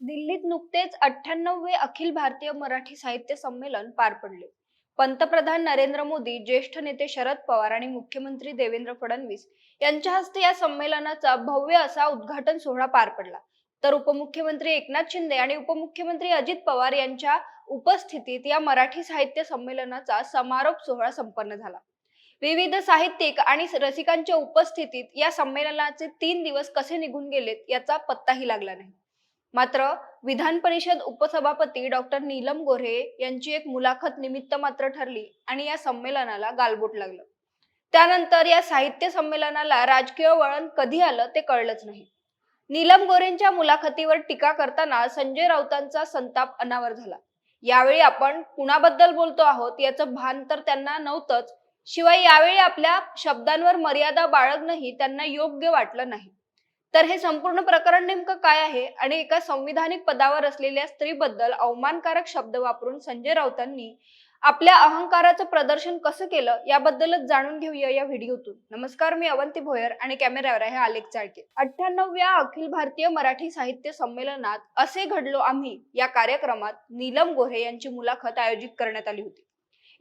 दिल्लीत नुकतेच अठ्ठ्याण्णववे अखिल भारतीय मराठी साहित्य संमेलन पार पडले. पंतप्रधान नरेंद्र मोदी ज्येष्ठ नेते शरद पवार आणि मुख्यमंत्री देवेंद्र फडणवीस यांच्या हस्ते या संमेलनाचा भव्य असा उद्घाटन सोहळा पार पडला. तर उपमुख्यमंत्री एकनाथ शिंदे आणि उपमुख्यमंत्री अजित पवार यांच्या उपस्थितीत या मराठी साहित्य संमेलनाचा समारोप सोहळा संपन्न झाला. विविध साहित्यिक आणि रसिकांच्या उपस्थितीत या संमेलनाचे तीन दिवस कसे निघून गेलेत याचा पत्ताही लागला नाही. मात्र विधान परिषद उपसभापती डॉक्टर नीलम गोऱ्हे यांची एक मुलाखत निमित्त मात्र ठरली आणि या संमेलनाला गालबोट लागलं. त्यानंतर या साहित्य संमेलनाला राजकीय वळण कधी आलं ते कळलंच नाही. नीलम गोरेंच्या मुलाखतीवर टीका करताना संजय राऊतांचा संताप अनावर झाला. यावेळी आपण कुणाबद्दल बोलतो आहोत याचं भान तर त्यांना नव्हतंच शिवाय यावेळी आपल्या शब्दांवर मर्यादा बाळगणंही त्यांना योग्य वाटलं नाही. तर हे संपूर्ण प्रकरण नेमकं काय आहे? आणि एका संविधानिक पदावर असलेल्या स्त्रीबद्दल अवमानकारक शब्द वापरून संजय राऊतांनी आपल्या अहंकाराचं प्रदर्शन कसं केलं याबद्दलच जाणून घेऊया या व्हिडिओतून. नमस्कार मी अवंती भोयर आणि कॅमेऱ्यावर आहे आलेख चाळके. अठ्ठ्याण्णव्या अखिल भारतीय मराठी साहित्य संमेलनात असे घडलो आम्ही. या कार्यक्रमात नीलम गोहे यांची मुलाखत आयोजित करण्यात आली होती.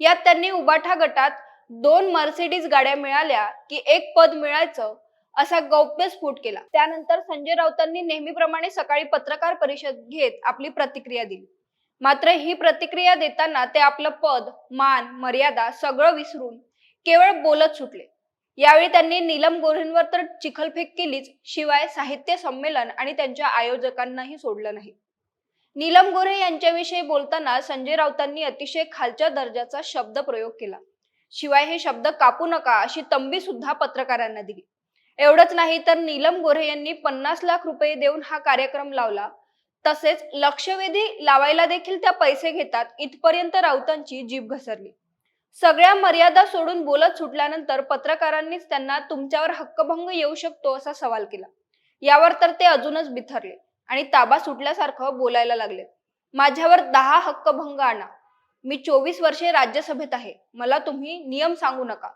यात त्यांनी उबाठा गटात दोन मर्सिडीज गाड्या मिळाल्या की एक पद मिळायचं असा गौप्यस्फोट केला. त्यानंतर संजय राऊतांनी नेहमीप्रमाणे सकाळी पत्रकार परिषद घेत आपली प्रतिक्रिया दिली. मात्र ही प्रतिक्रिया देताना ते आपलं पद मान मर्यादा सगळं विसरून केवळ बोलत सुटले. यावेळी त्यांनी नीलम गोऱ्हेंवर तर चिखलफेक केलीच शिवाय साहित्य संमेलन आणि त्यांच्या आयोजकांनाही सोडलं नाही. नीलम गोऱ्हे यांच्याविषयी बोलताना संजय राऊतांनी अतिशय खालच्या दर्जाचा शब्द प्रयोग केला. शिवाय हे शब्द कापू नका अशी तंबी सुद्धा पत्रकारांना दिली. एवढंच नाही तर नीलम गोऱ्हे यांनी पन्नास लाख रुपये देऊन हा कार्यक्रम लावला. तसेच लक्षवेधी लावायला देखील त्या पैसे घेतात इथपर्यंत राऊतांची जीभ घसरली. सगळ्या मर्यादा सोडून बोलत सुटल्यानंतर पत्रकारांनीच त्यांना तुमच्यावर हक्कभंग येऊ शकतो असा सवाल केला. यावर तर ते अजूनच बिथरले आणि ताबा सुटल्यासारखं बोलायला लागले. माझ्यावर दहा हक्कभंग आणा. मी चोवीस वर्षे राज्यसभेत आहे. मला तुम्ही नियम सांगू नका.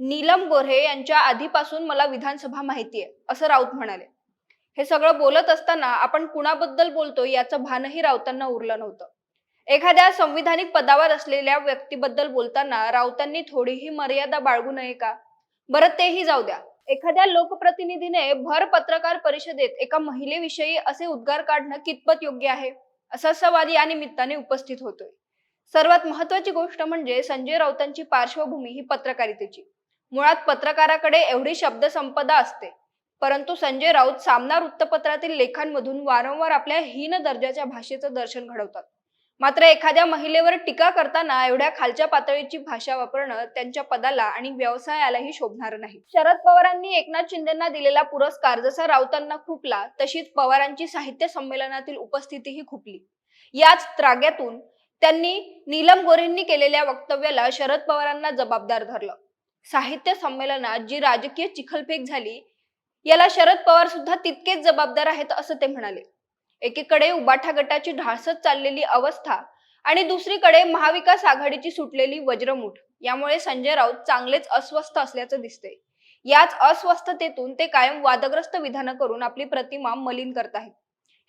नीलम गोऱ्हे यांच्या आधीपासून मला विधानसभा माहिती आहे असं राऊत म्हणाले. हे सगळं बोलत असताना आपण कुणाबद्दल बोलतो याचं भानही राऊतांना उरलं नव्हतं. एखाद्या संविधानिक पदावर असलेल्या व्यक्तीबद्दल बोलताना राऊतांनी थोडीही मर्यादा बाळगू नये का? बरं तेही जाऊ द्या. एखाद्या लोकप्रतिनिधीने भर पत्रकार परिषदेत एका महिलेविषयी असे उद्गार काढणं कितपत योग्य आहे? असा सवाल या निमित्ताने उपस्थित होतोय. सर्वात महत्वाची गोष्ट म्हणजे संजय राऊतांची पार्श्वभूमी ही पत्रकारितेची. मुळात पत्रकाराकडे एवढी शब्दसंपदा असते. परंतु संजय राऊत सामना वृत्तपत्रातील लेखांमधून वारंवार आपल्या हीन दर्जाच्या भाषेचं दर्शन घडवतात. मात्र एखाद्या महिलेवर टीका करताना एवढ्या खालच्या पातळीची भाषा वापरणं त्यांच्या पदाला आणि व्यवसायालाही शोभणार नाही. शरद पवारांनी एकनाथ शिंदेना दिलेला पुरस्कार जसा राऊतांना खुपला तशीच पवारांची साहित्य संमेलनातील उपस्थितीही खुपली. याच त्राग्यातून त्यांनी नीलम गोरेंनी केलेल्या वक्तव्याला शरद पवारांना जबाबदार धरलं. साहित्य संमेलनात जी राजकीय चिखलफेक झाली याला शरद पवार सुद्धा तितकेच जबाबदार आहेत असं ते म्हणाले. एकीकडे उबाठा गटाची ढासत चाललेली अवस्था आणि दुसरीकडे महाविकास आघाडीची सुटलेली वज्रमुठ. यामुळे संजय राऊत चांगलेच अस्वस्थ असल्याचं दिसते याच अस्वस्थतेतून ते कायम वादग्रस्त विधानं करून आपली प्रतिमा मलिन करत आहेत.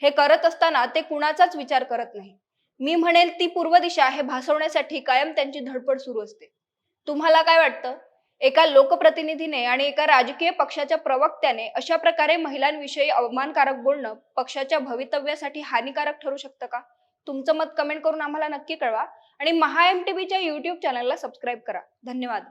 हे करत असताना ते कुणाचाच विचार करत नाही. मी म्हणेल ती पूर्व दिशा हे भासवण्यासाठी कायम त्यांची धडपड सुरू असते. तुम्हाला काय वाटतं? एका लोकप्रतिनिधीने आणि एका राजकीय पक्षाच्या प्रवक्त्याने अशा प्रकारे महिलांविषयी अवमानकारक बोलणं पक्षाच्या भवितव्यासाठी हानिकारक ठरू शकतं का? तुमचं मत कमेंट करून आम्हाला नक्की कळवा आणि महा एम टीव्हीच्या युट्यूब चॅनलला सबस्क्राईब करा. धन्यवाद.